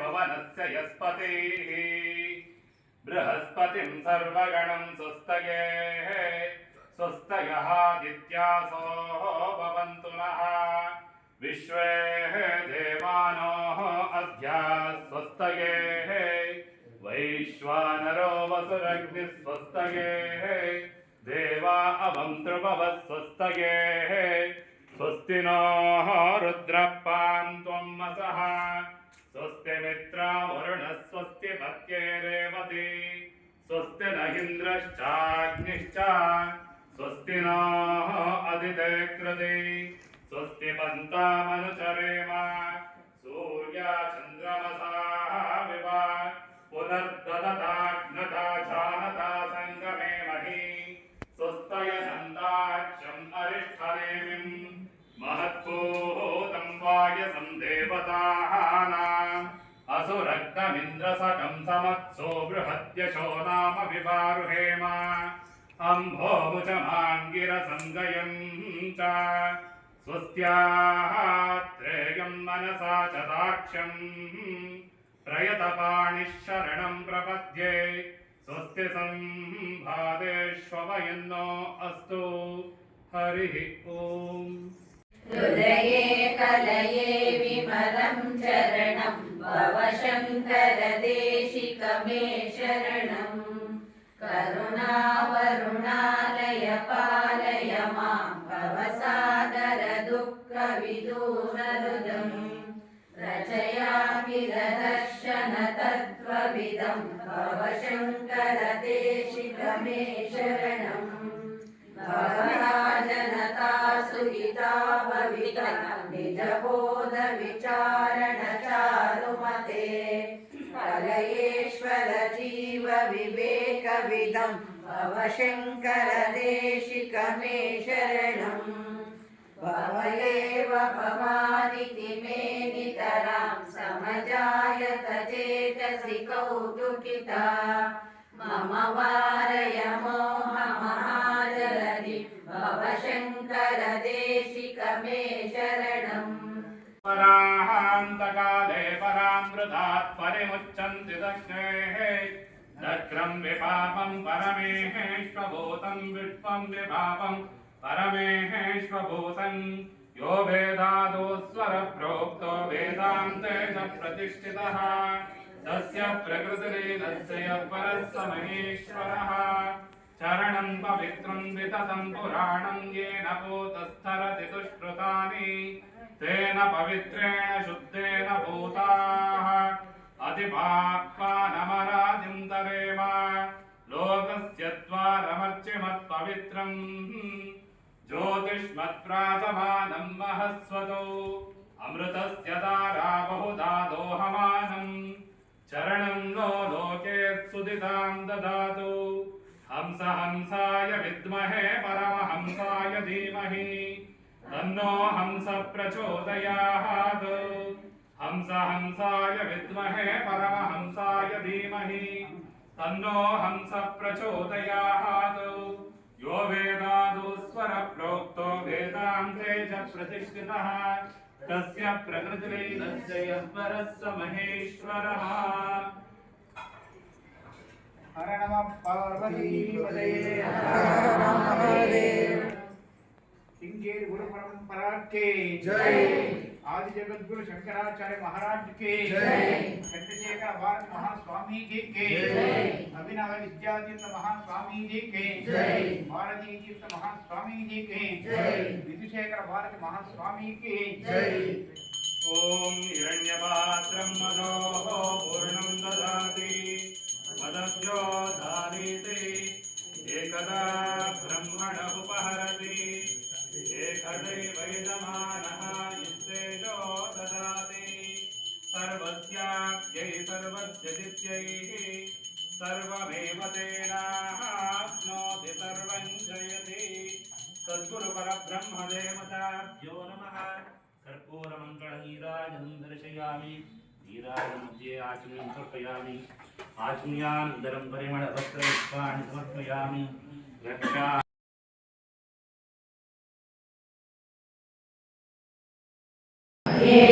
भवनस्य यस्पतिः बृहस्पतिं सर्वगणं स्वस्तये स्वस्तयः आदित्यासो भवन्तु नः विश्वे देवानो अद्या स्वस्तये वैश्वानरो वसुरग्निः स्वस्तये देवा अवन्तृभवः स्वस्तये स्वस्ति इन्द्रश्चाग्निश्च स्वस्ति नो अदिते कृते स्वस्ति पन्तामनुचरेम सूर्या चन्द्रमसाः विव पुनर्ददताग्नता जानता सङ्गमे मही स्वस्तय नन्दाक्षम् अरिष्ठनेमिम् महत्पूतं वायसं देवतानाम् असुरक्तमिन्द्रसकं समत्सो बृहद्यशो नाम विवारुहेम अम्भोमुचमाङ्गिरसङ्गयं च स्वस्त्यात्रेयं मनसा च दाक्ष्यम् प्रयतपाणिः शरणं प्रपद्ये स्वस्ति सम्भादेष्ववयन्नो अस्तु हरिः ओम् हृदये कलये विमलं चरणं भव मां भवसागर दुःखविदूरहृदम् रचयाभिरदर्शन तत्त्वविदं भव शङ्करदेशिक मे शरणम् भवराजनता सुहिता भविता निजबोध विचारण चारुमते कलयेश्वर जीव विवेकविदं भव समजायत चेतसि कौतुकिता। मम वारय मोहमहाज भव शङ्कर शरणम्। पराहान्तकाले परामृतात् परिमुच्यन्ति लक्ष्मेः दक्रम विपापम परमेहेष्वभूतम् विश्वम् विपापम परमेहेष्वभूतम् यो वेदादोस्वर प्रोक्तो वेदान्ते च प्रतिष्ठितः। तस्य प्रकृतिरेनस्य परः स महेश्वरः चरणम् पवित्रम् विततम् पुराणम् येन भूतस्थरति दुष्कृतानि तेन पवित्रेण शुद्धेन भूता। अधिपाप्मानमराजिं तरेम लोकस्य द्वारमर्चिमत्पवित्रम् ज्योतिष्मत्प्रातमानं महस्वतो। अमृतस्य तारा बहुधा दोहमानम्। चरणं नो लोके सुदितां ददातु। हंस हंसाय विद्महे परमहंसाय धीमहि। तन्नो हंस प्रचोदयात् हंस हंसाय विद्महे परमहंसाय धीमहि। तन्नो हंस प्रचोदयात् यो वेदादुस्वर प्रोक्तो वेदान्ते च प्रतिष्ठितः। तस्य प्रकृतिलीनस्य स महेश्वरः। हर नमः पार्वतीपते सिंगेर गुरु परंपरा के जय। आदि जगत गुरु शंकराचार्य महाराज के जय। चंद्रशेखर भारत महास्वामी जी के अभिनव विद्यातीर्थ महास्वामी जी के जय। भारती तीर्थ महास्वामी जी के जय। विधुशेखर भारत महास्वामी के जय। ॐ हिरण्यपात्रं मदोः पूर्णं ददाति मदभ्यो धारीते एकदा ब्रह्मणः उपहरति सर्वस्यदित्यै सर्वमेव तेनाप्नोति सर्वं जयति सद्गुरुपरब्रह्मदेवताभ्यो नमः कर्पूरमङ्गलहीराजं दर्शयामि हीराजमध्ये आचमनं समर्पयामि आचमयानन्तरं परिमळवस्त्रपुष्पाणि समर्पयामि रक्षा Yeah.